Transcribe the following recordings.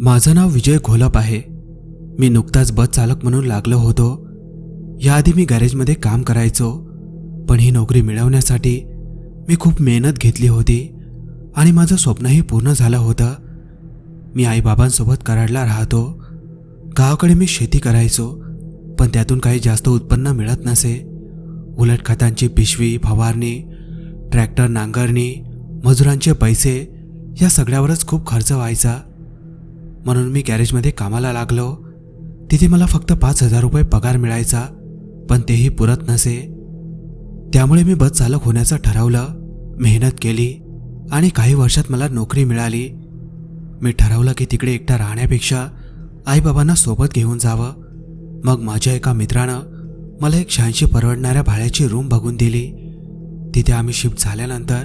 माझं नाव विजय घोलप आहे. मी नुकताच बस चालक म्हणून लागलो होतो. याआधी मी गॅरेजमध्ये काम करायचो पण ही नोकरी मिळवण्यासाठी मी खूप मेहनत घेतली होती आणि माझं स्वप्नही पूर्ण झालं होतं. मी आईबाबांसोबत कराडला राहतो गावाकडे मी शेती करायचो पण त्यातून काही जास्त उत्पन्न मिळत नसे. उलट खतांची पिशवी फवारणी ट्रॅक्टर नांगरणी मजुरांचे पैसे या सगळ्यावरच खूप खर्च व्हायचा. म्हणून मी गॅरेजमध्ये कामाला लागलो. तिथे मला फक्त पाच हजार रुपये पगार मिळायचा पण तेही पुरत नसे. त्यामुळे मी बस चालक होण्याचं ठरवलं. मेहनत केली आणि काही वर्षात मला नोकरी मिळाली. मी ठरवलं की तिकडे एकटा राहण्यापेक्षा आईबाबांना सोबत घेऊन जावं. मग माझ्या एका मित्रानं मला एक शहाऐंशी परवडणाऱ्या भाड्याची रूम बघून दिली. तिथे आम्ही शिफ्ट झाल्यानंतर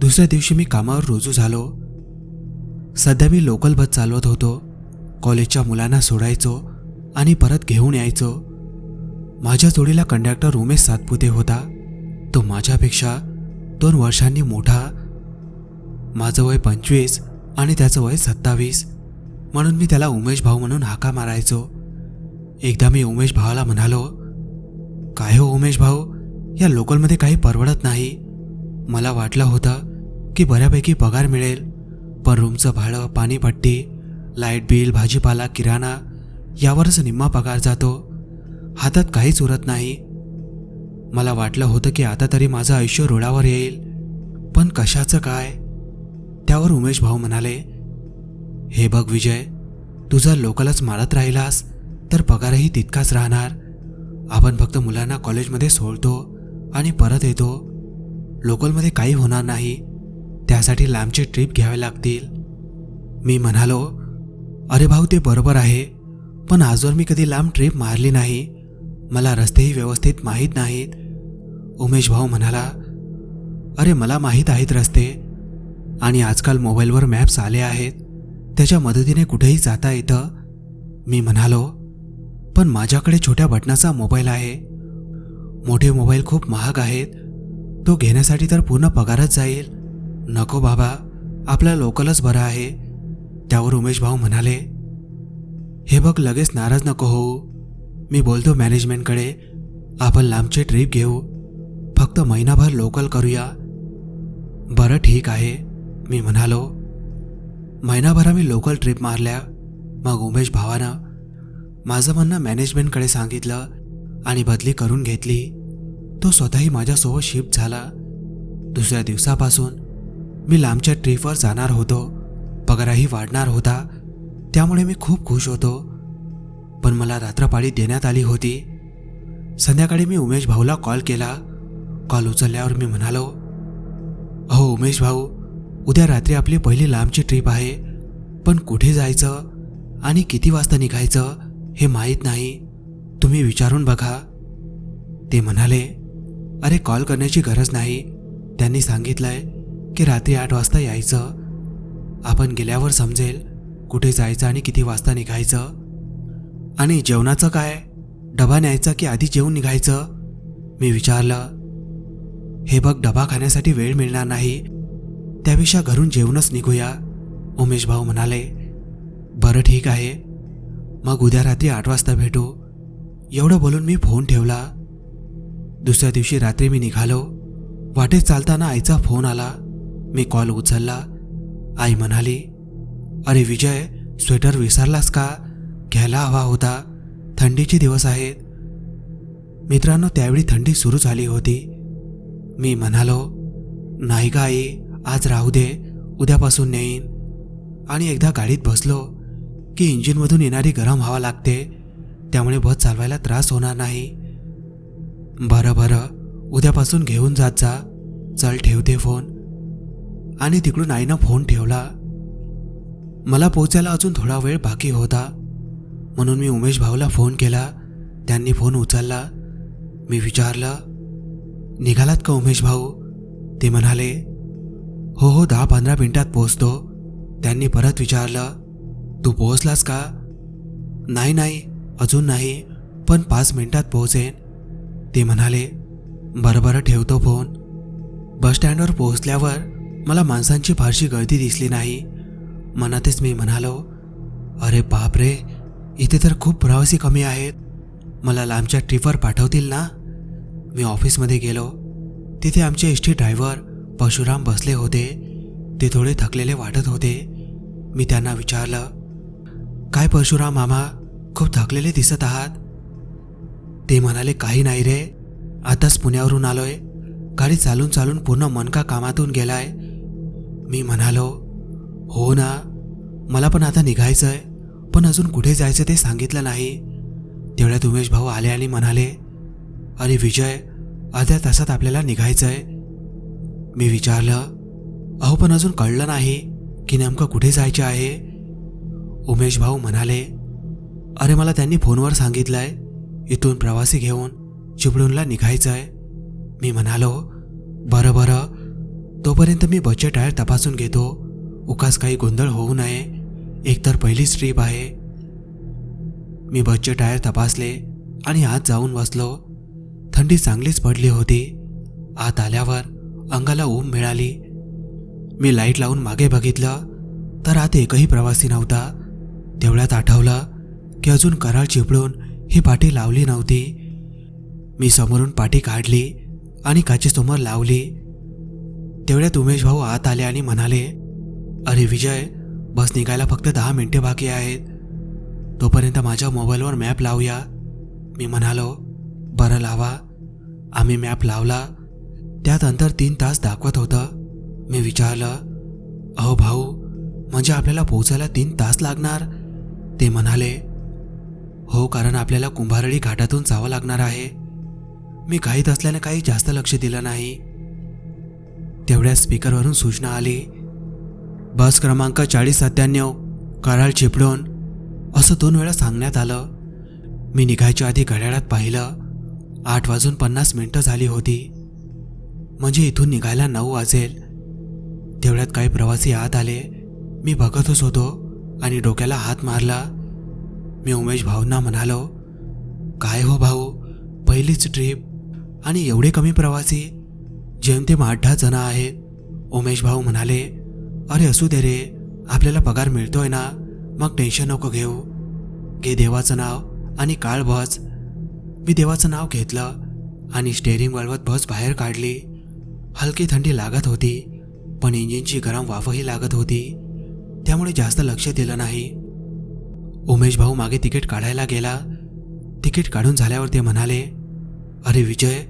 दुसऱ्या दिवशी मी कामावर रुजू झालो. सध्या मी लोकल बस चालवत होतो. कॉलेजच्या मुलांना सोडायचो आणि परत घेऊन यायचो. माझ्या जोडीला कंडक्टर उमेश सातपुते होता. तो माझ्यापेक्षा दोन वर्षांनी मोठा. माझं वय पंचवीस आणि त्याचं वय सत्तावीस. म्हणून मी त्याला उमेश भाऊ म्हणून हाका मारायचो. एकदा मी उमेश भावाला म्हणालो काय हो उमेश भाऊ? या लोकलमध्ये काही परवडत नाही. मला वाटलं होतं की बऱ्यापैकी पगार मिळेल पण रूमचं भाडं पाणीपट्टी लाइट बिल भाजीपाला किराणा यावरच निम्मा पगार जातो. हातात काहीच उरत नाही. मला वाटलं होतं की आता तरी माझं आयुष्य रुळावर येईल. पण कशाचं काय? त्यावर उमेश भाऊ म्हणाले हे बघ विजय तू जर लोकलच मारत राहिलास तर पगारही तितकाच राहणार. आपण फक्त मुलांना कॉलेजमध्ये सोडतो आणि परत येतो. लोकलमध्ये काही होणार नाही. त्यासाठी लांबचे ट्रिप घ्यावे लागतील. मी म्हणालो अरे भाऊ ते बरोबर आहे पण आजवर मी कधी लांब ट्रिप मारली नाही. मला रस्तेही व्यवस्थित माहीत नाहीत. उमेश भाऊ म्हणाला अरे मला माहीत आहेत रस्ते आणि आजकाल मोबाईलवर मॅप्स आले आहेत. त्याच्या मदतीने कुठेही जाता येतं? मी म्हणालो पण माझ्याकडे छोट्या बटनाचा मोबाईल आहे. मोठे मोबाईल खूप महाग आहेत. तो घेण्यासाठी तर पूर्ण पगारच जाईल. नको बाबा आपला लोकलच बरं आहे. त्यावर उमेश भाऊ म्हणाले हे बघ लगेच नाराज नको होऊ. मी बोलतो मॅनेजमेंटकडे. आपण लांबचे ट्रिप घेऊ. फक्त महिनाभर लोकल करूया. बरं ठीक आहे मी म्हणालो. महिनाभर आम्ही लोकल ट्रिप मारल्या मग उमेश भावानं माझं म्हणणं मॅनेजमेंटकडे सांगितलं आणि बदली करून घेतली. तो स्वतःही माझ्यासोबत शिफ्ट झाला. दुसऱ्या दिवसापासून मी लांबच्या ट्रिपवर जाणार होतो. पगारही वाढणार होता. त्यामुळे मी खूप खुश होतो. पण मला रात्रपाळी देण्यात आली होती. संध्याकाळी मी उमेश भाऊला कॉल केला. कॉल उचलल्यावर मी म्हणालो हो उमेश भाऊ उद्या रात्री आपली पहिली लांबची ट्रिप आहे. पण कुठे जायचं आणि किती वाजता निघायचं हे माहीत नाही. तुम्ही विचारून बघा. ते म्हणाले अरे कॉल करण्याची गरज नाही. त्यांनी सांगितलंय की रात्री आठ वाजता यायचं. आपण गेल्यावर समजेल कुठे जायचं आणि किती वाजता निघायचं. आणि जेवणाचं काय? डबा न्यायचा की आधी जेवून निघायचं? मी विचारलं. हे बघ डबा खाण्यासाठी वेळ मिळणार नाही. त्यापेक्षा घरून जेवूनच निघूया. उमेश भाऊ म्हणाले बरं ठीक आहे. मग उद्या रात्री आठ वाजता भेटू. एवढं बोलून मी फोन ठेवला. दुसऱ्या दिवशी रात्री मी निघालो. वाटेत चालताना आईचा फोन आला. मी कॉल उचलला. आई म्हणाली अरे विजय स्वेटर विसरलास का? घ्यायला हवा होता. थंडीचे दिवस आहेत. मित्रांनो त्यावेळी थंडी सुरू झाली होती. मी म्हणालो नाही का आई आज राहू दे उद्यापासून नेईन. आणि एकदा गाडीत बसलो की इंजिनमधून येणारी गरम हवा लागते त्यामुळे बस चालवायला त्रास होणार नाही. बरं बरं उद्यापासून घेऊन जात जा. चल ठेवते फोन. आणि तिकडून आईनं फोन ठेवला. मला पोचायला अजून थोडा वेळ बाकी होता. म्हणून मी उमेश भाऊला फोन केला. त्यांनी फोन उचलला. मी विचारलं निघालात का उमेश भाऊ? ते म्हणाले हो हो दहा पंधरा मिनिटात पोचतो त्यांनी परत विचारलं तू पोहोचलास का? नाही नाही अजून नाही पण पाच मिनिटात पोहोचेन. ते म्हणाले बरं बरं ठेवतो फोन. बस स्टँडवर पोहोचल्यावर मला माणसांची फारशी गर्दी दिसली नाही. मनातच मी म्हणालो अरे बाप रे इथे तर खूप प्रवासी कमी आहेत. मला लांबच्या ट्रिपवर पाठवतील ना? मी ऑफिसमध्ये गेलो. तिथे आमचे एस टी ड्रायव्हर परशुराम बसले होते. ते थोडे थकलेले वाटत होते. मी त्यांना विचारलं काय परशुराम मामा खूप थकलेले दिसत आहात? ते म्हणाले काही नाही रे. आताच पुण्यावरून आलोय. गाडी चालून चालून पूर्ण मनका कामातून गेलाय. मी म्हणालो हो ना. मला पण आता निघायचंय. पण अजून कुठे जायचं ते सांगितलं नाही. तेवढ्यात उमेश भाऊ आले आणि म्हणाले अरे विजय अर्ध्या तासात आपल्याला निघायचंय. मी विचारलं अहो पण अजून कळलं नाही की नेमकं कुठे जायचे आहे. उमेश भाऊ म्हणाले अरे मला त्यांनी फोनवर सांगितलंय इथून प्रवासी घेऊन चिपळूणला निघायचंय. मी म्हणालो बरं बरं. तोपर्यंत मी बच्चे टायर तपासून घेतो. उकास काही गोंधळ होऊ नये. एकतर पहिलीच ट्रीप आहे. मी बच्चे टायर तपासले आणि आत जाऊन बसलो. थंडी चांगलीच पडली होती. आत आल्यावर अंगाला ऊब मिळाली. मी लाइट लावून मागे बघितलं तर आत एकही प्रवासी नव्हता. तेवढ्यात आठवलं की अजून कराळ चिपळून ही पाटी लावली नव्हती. मी समोरून पाटी काढली आणि काचेसमोर लावली. तेवढ्यात उमेश भाऊ आत आले आणि म्हणाले अरे विजय बस निघायला फक्त दहा मिनिटे बाकी आहेत. तोपर्यंत माझ्या मोबाईलवर मॅप लावूया. मी म्हणालो बरं लावा. आम्ही मॅप लावला त्यात अंतर तीन तास दाखवत होतं. मी विचारलं अहो भाऊ म्हणजे आपल्याला पोहोचायला तीन तास लागणार? ते म्हणाले हो कारण आपल्याला कुंभारळी घाटातून जावं लागणार आहे. मी घाईत असल्याने काही जास्त लक्ष दिलं नाही. तेवढ्या स्पीकरवरून सूचना आली बस क्रमांक चाळीस सत्त्याण्णव कराळ चिपडून असं दोन वेळा सांगण्यात आलं. मी निघायच्या आधी घड्याळात पाहिलं आठ वाजून पन्नास मिनटं झाली होती. म्हणजे इथून निघायला नऊ वाजेल. तेवढ्यात काही प्रवासी आत आले. मी बघतच होतो आणि डोक्याला हात मारला. मी उमेश भाऊंना म्हणालो काय हो भाऊ पहिलीच ट्रीप आणि एवढे कमी प्रवासी. जेमतेम आठ दहा जण आहेत. उमेश भाऊ म्हणाले अरे असू दे रे आपल्याला पगार मिळतोय ना मग टेन्शन नको घेऊ. घे देवाचं नाव आणि काळ बस. मी देवाचं नाव घेतलं आणि स्टेअरिंग वळवत बस बाहेर काढली. हलकी थंडी लागत होती पण इंजिनची गरम वाफही लागत होती. त्यामुळे जास्त लक्ष दिलं नाही. उमेश भाऊ मागे तिकीट काढायला गेला. तिकीट काढून झाल्यावर ते म्हणाले अरे विजय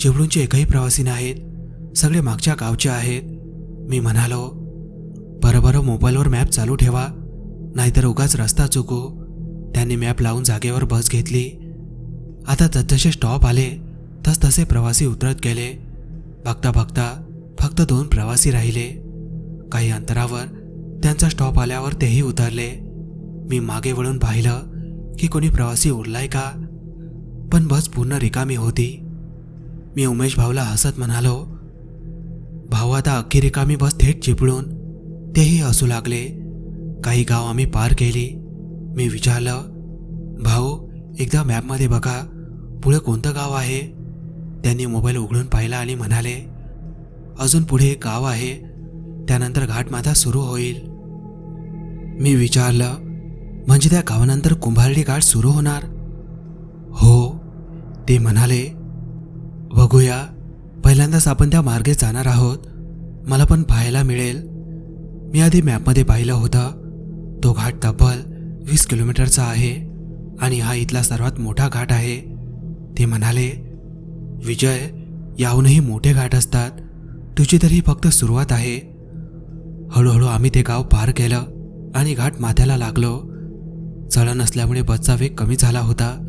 चिपळूणचे एकही प्रवासी नाहीत. सगळे मागच्या गावचे आहेत. मी म्हणालो बरोबर मोबाईलवर मॅप चालू ठेवा. नाहीतर उगाच रस्ता चुकू. त्यांनी मॅप लावून जागेवर बस घेतली. आता जसजसे स्टॉप आले तसतसे प्रवासी उतरत गेले. बघता बघता फक्त दोन प्रवासी राहिले. काही अंतरावर त्यांचा स्टॉप आल्यावर तेही उतरले. मी मागे वळून पाहिलं की कोणी प्रवासी उरलाय का? पण बस पूर्ण रिकामी होती. मी उमेश भाऊला हसत म्हणालो भाऊ आता अख्खी रिकामी बस थेट चिपळून तेही हसू लागले. काही गाव आम्ही पार केली. मी विचारलं भाऊ एकदा मॅपमध्ये बघा. पुढे कोणतं गाव आहे? त्यांनी मोबाईल उघडून पाहिला आणि म्हणाले अजून पुढे एक गाव आहे. त्यानंतर घाटमाथा सुरू होईल. मी विचारलं म्हणजे त्या गावानंतर कुंभारडी घाट सुरू होणार? हो. ते म्हणाले बघूया. पहिल्यांदाच आपण त्या मार्गे जाणार आहोत. मला पण पाहायला मिळेल. मी आधी मॅपमध्ये पाहिलं होतं. तो घाट तब्बल वीस किलोमीटरचा आहे आणि हा इथला सर्वात मोठा घाट आहे. ते म्हणाले विजय याहूनही मोठे घाट असतात. तुझी तरी फक्त सुरुवात आहे. हळूहळू आम्ही ते गाव पार केलं आणि घाट माथ्याला लागलो. चढण असल्यामुळे बसचा वेग कमी झाला होता.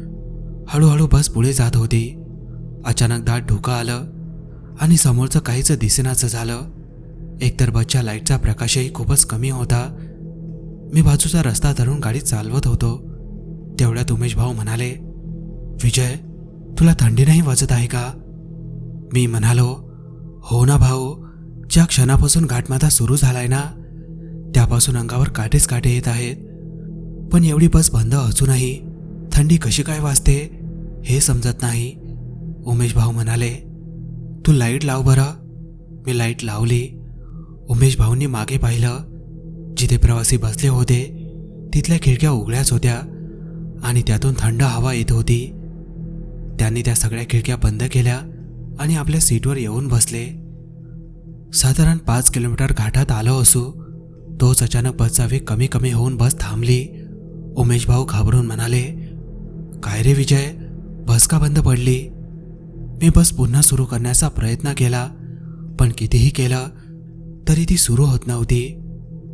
हळूहळू बस पुढे जात होती. अचानक दाट धोका आलं आणि समोरचं काहीच दिसेनाचं झालं. एकतर बसच्या लाईटचा प्रकाशही खूपच कमी होता. मी बाजूचा रस्ता धरून गाडी चालवत होतो. तेवढ्यात उमेश भाऊ म्हणाले विजय तुला थंडी नाही वाजत आहे का? मी म्हणालो हो ना भाऊ ज्या क्षणापासून घाटमाथा सुरू झालाय ना त्यापासून अंगावर काटेच काटे येत आहेत. पण एवढी बस बंद असूनही थंडी कशी काय वाजते हे समजत नाही. उमेश भाऊ म्हणाले तू लाइट लाव बरं. मी लाइट लावली. उमेश भाऊंनी मागे पाहिलं. जिथे प्रवासी बसले होते तिथल्या खिडक्या उघड्याच होत्या आणि त्यातून थंड हवा येत होती. त्यांनी त्या सगळ्या खिडक्या बंद केल्या आणि आपल्या सीटवर येऊन बसले. साधारण पाच किलोमीटर घाटात आलो असू तोच अचानक बसचा वेग कमी कमी होऊन बस थांबली. उमेश भाऊ घाबरून म्हणाले काय रे विजय बस का बंद पडली? मी बस पुन्हा सुरू करण्याचा प्रयत्न केला पण कितीही केलं तरी ती सुरू होत नव्हती.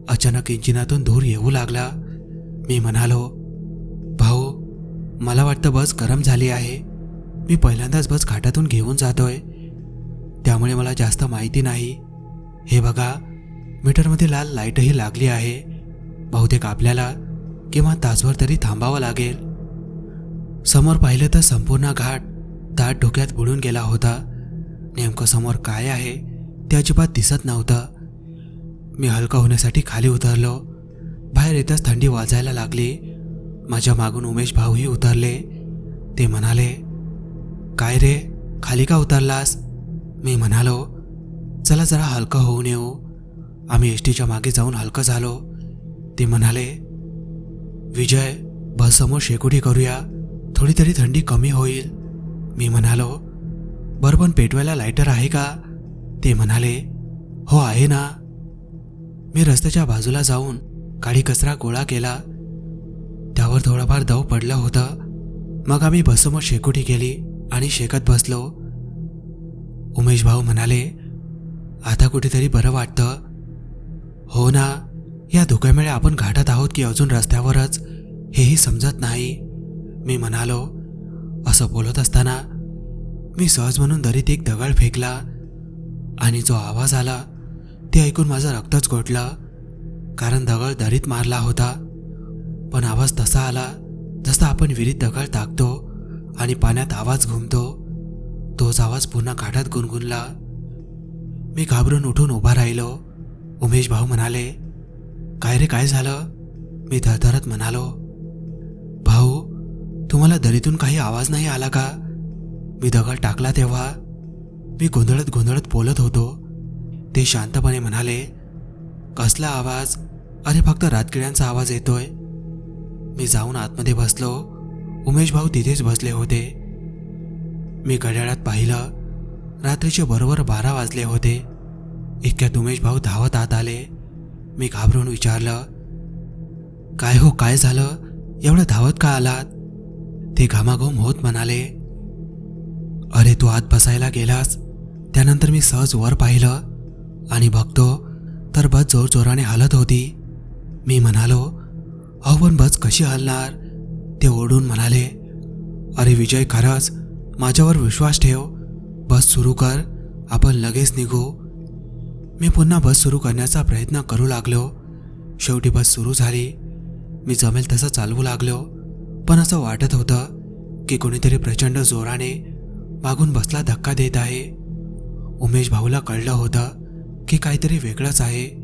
अचानक इंजिनातून धूर येऊ लागला. मी म्हणालो भाऊ मला वाटतं बस गरम झाली आहे. मी पहिल्यांदाच बस घाटातून घेऊन जातोय. त्यामुळे मला जास्त माहिती नाही. हे बघा मीटरमध्ये लाल लाईटही लागली आहे. बहुतेक आपल्याला किंवा तासभर तरी थांबावं लागेल. समोर पाहिलं तर संपूर्ण घाट दाट डोक्यात बुडून गेला होता. नेमकं समोर काय आहे ते अजिबात दिसत नव्हतं. मी हलका होण्यासाठी खाली उतरलो. बाहेर येताच थंडी वाजायला लागली. माझ्या मागून उमेश भाऊही उतरले. ते म्हणाले काय रे? खाली का उतरलास? मी म्हणालो चला जरा हलकं होऊन येऊ. आम्ही एस टीच्या मागे जाऊन हलकं झालो. ते म्हणाले विजय बससमोर शेकोटी करूया. थोडी तरी थंडी कमी होईल. मी म्हणालो बरं पण पेटवायला लायटर आहे का? ते म्हणाले हो आहे ना. मी रस्त्याच्या बाजूला जाऊन काळी कचरा गोळा केला. त्यावर थोडाफार दव पडलं होतं. मग आम्ही बससमोर शेकोटी केली. आणि शेकत बसलो. उमेश भाऊ म्हणाले आता कुठेतरी बरं वाटतं. हो ना या धुक्यामुळे आपण घाटात आहोत की अजून रस्त्यावरच हेही समजत नाही. मी म्हणालो. असं बोलत असताना मी सहज म्हणून दरीत एक दगड फेकला आणि जो आवाज आला ते ऐकून माझं रक्तच गोठलं कारण दगड दरीत मारला होता. पण आवाज तसा आला जसा आपण विहिरीत दगड टाकतो. आणि पाण्यात आवाज घुमतो. तोच आवाज पुन्हा काठात गुणगुणला. मी घाबरून उठून उभा राहिलो. उमेश भाऊ म्हणाले काय रे काय झालं? मी धरधरत म्हणालो भाऊ तुम्हाला दरीतून काही आवाज नाही आला का? मी दगड टाकला तेव्हा. मी गोंधळत गोंधळत बोलत होतो. ते शांतपणे म्हणाले कसला आवाज? अरे फक्त रातकिड्यांचा आवाज येतोय. मी जाऊन आतमध्ये बसलो. उमेश भाऊ तिथेच बसले होते. मी घड्याळात पाहिलं. रात्रीचे बरोबर बारा वाजले होते. इतक्यात उमेश भाऊ धावत आत आले. मी घाबरून विचारलं काय हो काय झालं? एवढं धावत का आलात? ते घामाघूम होत म्हणाले अरे तू आत बसायला गेलास. त्यानंतर मी सहज वर पाहिलं आणि बघतो तर बस जोर जोराने हलत होती. मी म्हणालो अहो पण बस कशी हलणार? ते ओढून म्हणाले अरे विजय खरंच माझ्यावर विश्वास ठेव. बस सुरू कर. आपण लगेच निघू. मी पुन्हा बस सुरू करण्याचा प्रयत्न करू लागलो. शेवटी बस सुरू झाली. मी जमेल तसं चालवू लागलो. पण असं वाटत होतं की कोणीतरी प्रचंड जोराने मागून बसला धक्का देत आहे. उमेश भाऊला कळलं होतं की काहीतरी वेगळंच आहे.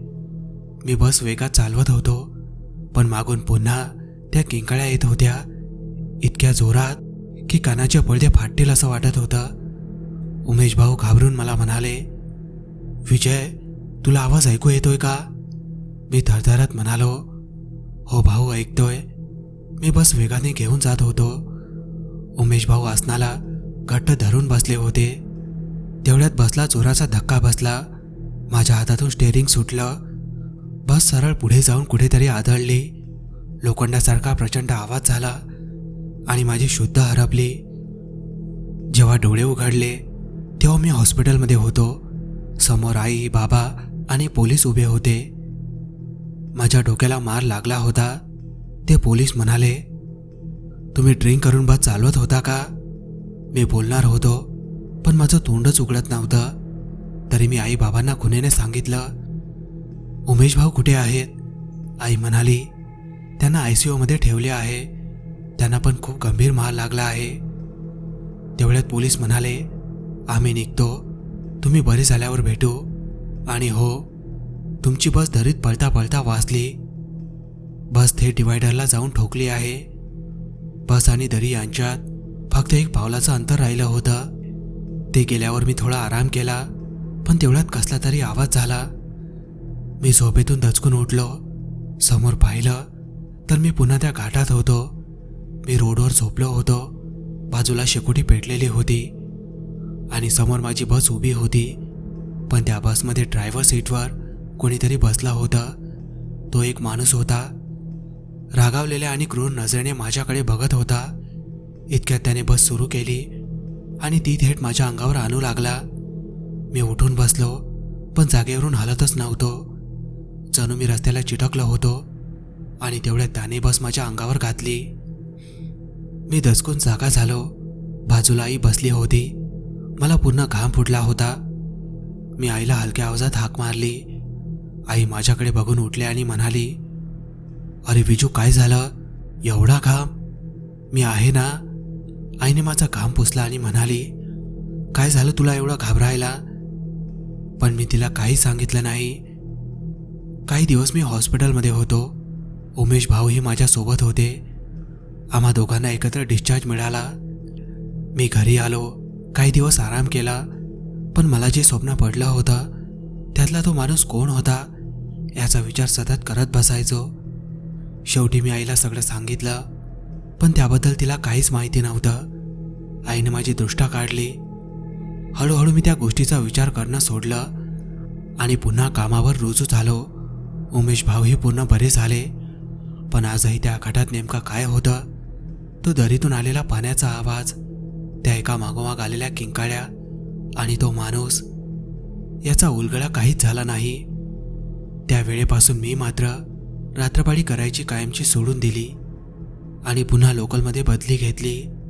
मी बस वेगात चालवत होतो. पण मागून पुन्हा त्या किंकाळ्या येत होत्या. इतक्या जोरात की कानाचे पडदे फाटतील असं वाटत होतं. उमेश भाऊ घाबरून मला म्हणाले विजय तुला आवाज ऐकू येतोय का? मी थरथरत म्हणालो हो भाऊ ऐकतोय. मी बस वेगाने घेऊन जात होतो. उमेश भाऊ आसनाला घट्ट धरून बसले होते. तेवढ्यात बसला जोराचा धक्का बसला. माझ्या हातातून स्टेअरिंग सुटलं. बस सरळ पुढे जाऊन कुठेतरी आदळली. लोखंडासारखा प्रचंड आवाज झाला. आणि माझी शुद्ध हरपली जेव्हा डोळे उघडले तेव्हा मी हॉस्पिटलमध्ये होतो. समोर आई बाबा आणि पोलीस उभे होते. माझ्या डोक्याला मार लागला होता. ते पोलीस म्हणाले तुम्ही ड्रिंक करून बस चालवत होता का? मी बोलणार होतो पण माझं तोंडच उघडत नव्हतं. तरी मी आई बाबांना खुनेने सांगितलं उमेश भाऊ कुठे आहेत? आई म्हणाली त्यांना आय सी यूमध्ये ठेवले आहे. त्यांना पण खूप गंभीर मार लागला आहे. तेवढ्यात पोलीस म्हणाले आम्ही निघतो. तुम्ही बरे झाल्यावर भेटू. आणि हो तुमची बस दरीत पळता पळता वाचली. बस थेट डिवायडरला जाऊन ठोकली आहे. बस आणि दरी यांच्यात फक्त एक पावलाचं अंतर राहिलं होतं. ते गेल्यावर मी थोडा आराम केला पण तेवढ्यात कसला तरी आवाज झाला. मी झोपेतून दचकून उठलो. समोर पाहिलं तर मी पुन्हा त्या घाटात होतो. मी रोडवर झोपलो होतो. बाजूला शेकोटी पेटलेली होती. आणि समोर माझी बस उभी होती. पण त्या बसमध्ये ड्रायव्हर सीटवर कोणीतरी बसला होतं. तो एक माणूस होता. रागावलेल्या आणि क्रूर नजरेने माझ्याकडे बघत होता. इतक्यात त्याने बस सुरू केली आणि ती थेट माझ्या अंगावर आणू लागला. मी उठून बसलो पण जागेवरून हलतच नव्हतो. जणू मी रस्त्याला चिटकलो होतो आणि तेवढ्यात त्याने बस माझ्या अंगावर घातली. मी दचकून जागा झालो. बाजूला आई बसली होती. मला पूर्ण घाम फुटला होता. मी आईला हलक्या आवाजात हाक मारली. आई माझ्याकडे बघून उठली आणि म्हणाली अरे विजू काय झालं? एवढा घाम? मी आहे ना? आईने माझा घाम पुसला आणि म्हणाली काय झालं तुला एवढा घाबरायला? पण मी तिला काही सांगितलं नाही. काही दिवस मी हॉस्पिटलमध्ये होतो. उमेश भाऊही माझ्यासोबत होते. आम्हा दोघांना एकत्र डिस्चार्ज मिळाला. मी घरी आलो काही दिवस आराम केला पण मला जे स्वप्न पडलं होतं त्यातला तो माणूस कोण होता याचा विचार सतत करत बसायचो. शेवटी मी आईला सगळं सांगितलं पण त्याबद्दल तिला काहीच माहिती नव्हतं. आईने माझी दृष्टा काढली. हळूहळू मी त्या गोष्टीचा विचार करणं सोडलं आणि पुन्हा कामावर रुजू झालो. उमेश भाऊही पूर्ण बरे झाले पण आजही त्या घटात नेमका काय होतं तो दरीतून आलेला पाण्याचा आवाज त्या एका मागोमाग आलेल्या किंकाळ्या आणि तो माणूस याचा उलगडा काहीच झाला नाही. त्या वेळेपासून मी मात्र रात्रपाळी करायची कायमची सोडून दिली आणि पुन्हा लोकलमध्ये बदली घेतली.